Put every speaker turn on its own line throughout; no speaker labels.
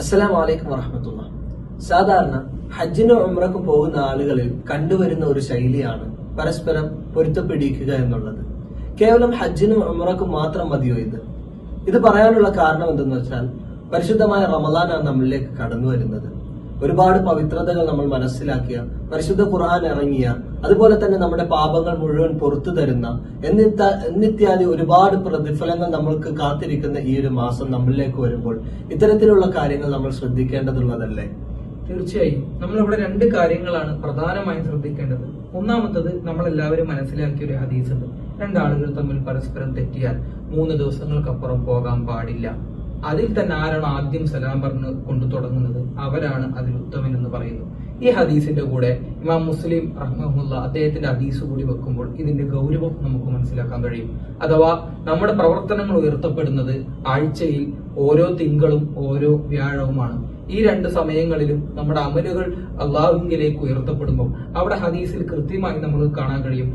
അസ്സലാം വലൈക്കും വറഹമത്തുള്ള. സാധാരണ ഹജ്ജിനും ഉംറക്കും പോകുന്ന ആളുകളിൽ കണ്ടുവരുന്ന ഒരു ശൈലിയാണ് പരസ്പരം പൊരുത്തപ്പെടിക്കുക എന്നുള്ളത്. കേവലം ഹജ്ജിനും ഉംറക്കും മാത്രം മതിയോ ഇത്? ഇത് പറയാനുള്ള കാരണം എന്തെന്ന് വെച്ചാൽ പരിശുദ്ധമായ റമദാനാണ് നമ്മളിലേക്ക് കടന്നു വരുന്നത് ഒരുപാട് പവിത്രതകൾ നമ്മൾ മനസ്സിലാക്കിയ പരിശുദ്ധ ഖുർആൻ ഇറങ്ങിയ അതുപോലെ തന്നെ നമ്മുടെ പാപങ്ങൾ മുഴുവൻ പുറത്തു തരുന്ന എന്നിത്ത എന്നിത്യാദി ഒരുപാട് പ്രതിഫലങ്ങൾ നമ്മൾക്ക് കാത്തിരിക്കുന്ന ഈ ഒരു മാസം നമ്മളിലേക്ക് വരുമ്പോൾ ഇത്തരത്തിലുള്ള കാര്യങ്ങൾ നമ്മൾ ശ്രദ്ധിക്കേണ്ടതുള്ളതല്ലേ?
തീർച്ചയായും. നമ്മളിവിടെ രണ്ട് കാര്യങ്ങളാണ് പ്രധാനമായും ശ്രദ്ധിക്കേണ്ടത്. ഒന്നാമത്തത് നമ്മളെല്ലാവരും മനസ്സിലാക്കിയ ഒരു ഹദീസ് രണ്ടാളുകൾ തമ്മിൽ പരസ്പരം തെറ്റിയാൽ മൂന്ന് ദിവസങ്ങൾക്കപ്പുറം പോകാൻ പാടില്ല. അതിൽ തന്നെ ആരാണ് ആദ്യം സലാം പറഞ്ഞ് കൊണ്ടു തുടങ്ങുന്നത്? അവരാണ് അതിൽ ഉത്തമൻ എന്ന് പറയുന്നു ഈ ഹദീസിന്റെ കൂടെ ഇമാം മുസ്ലിം റഹ്മുല്ല അദ്ദേഹത്തിന്റെ ഹദീസ് കൂടി വെക്കുമ്പോൾ ഇതിന്റെ ഗൗരവം നമുക്ക് മനസ്സിലാക്കാൻ കഴിയും. അഥവാ നമ്മുടെ പ്രവർത്തനങ്ങൾ ഉയർത്തപ്പെടുന്നത് ആഴ്ചയിൽ ഓരോ തിങ്കളും ഓരോ വ്യാഴവുമാണ്. ഈ രണ്ട് സമയങ്ങളിലും നമ്മുടെ അമലുകൾ അള്ളാഹുങ്കിലേക്ക് ഉയർത്തപ്പെടുമ്പോൾ അവിടെ ഹദീസിൽ കൃത്യമായി നമുക്ക് കാണാൻ കഴിയും.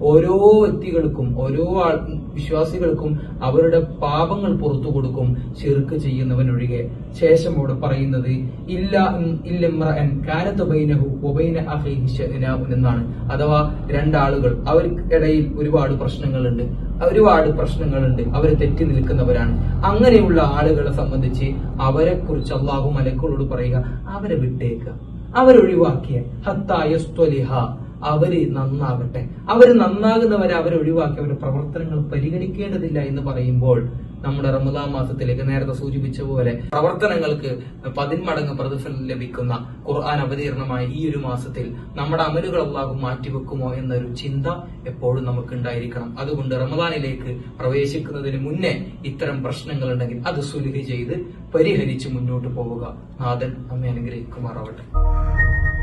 ഓരോ വ്യക്തികൾക്കും ഓരോ ആൾ വിശ്വാസികൾക്കും അവരുടെ പാപങ്ങൾ പുറത്തു കൊടുക്കും ചെറുക്ക് ചെയ്യുന്നവനൊഴികെ. ശേഷം അവിടെ പറയുന്നത് ഇല്ല ശഅനാഉൻ എന്നാണ്. അഥവാ രണ്ടാളുകൾ അവർക്കിടയിൽ ഒരുപാട് പ്രശ്നങ്ങളുണ്ട്. ഒരുപാട് പ്രശ്നങ്ങളുണ്ട്. അവർ തെറ്റി നിൽക്കുന്നവരാണ്. അങ്ങനെയുള്ള ആളുകളെ സംബന്ധിച്ച് അവരെ കുറിച്ച് അള്ളാഹു മലക്കളോട് പറയുക അവരെ വിട്ടേക്കുക അവരൊഴിവാക്കിയ. ഹത്തായസ്ത്വലിഹ അവർ നന്നാകട്ടെ അവർ നന്നാകുന്നവരെ അവരെ ഒഴിവാക്കി അവരുടെ പ്രവർത്തനങ്ങൾ പരിഗണിക്കേണ്ടതില്ല എന്ന് പറയുമ്പോൾ നമ്മുടെ റമദാൻ മാസത്തിലേക്ക് നേരത്തെ സൂചിപ്പിച്ച പോലെ പ്രവർത്തനങ്ങൾക്ക് പതിന്മടങ്ങ് പ്രതിഫലം ലഭിക്കുന്ന ഖുർആൻ അവതീർണമായ ഈ ഒരു മാസത്തിൽ നമ്മുടെ അമലുകൾ അള്ളാഹു മാറ്റിവെക്കുമോ എന്നൊരു ചിന്ത എപ്പോഴും നമുക്ക് ഉണ്ടായിരിക്കണം അതുകൊണ്ട് റമദാനിലേക്ക് പ്രവേശിക്കുന്നതിന് മുന്നേ ഇത്തരം പ്രശ്നങ്ങൾ ഉണ്ടെങ്കിൽ അത് സുലിഹി ചെയ്ത് പരിഹരിച്ച് മുന്നോട്ട് പോവുക. നാഥൻ അമ്മ അനുഗ്രഹിക്കുമാറാവട്ടെ.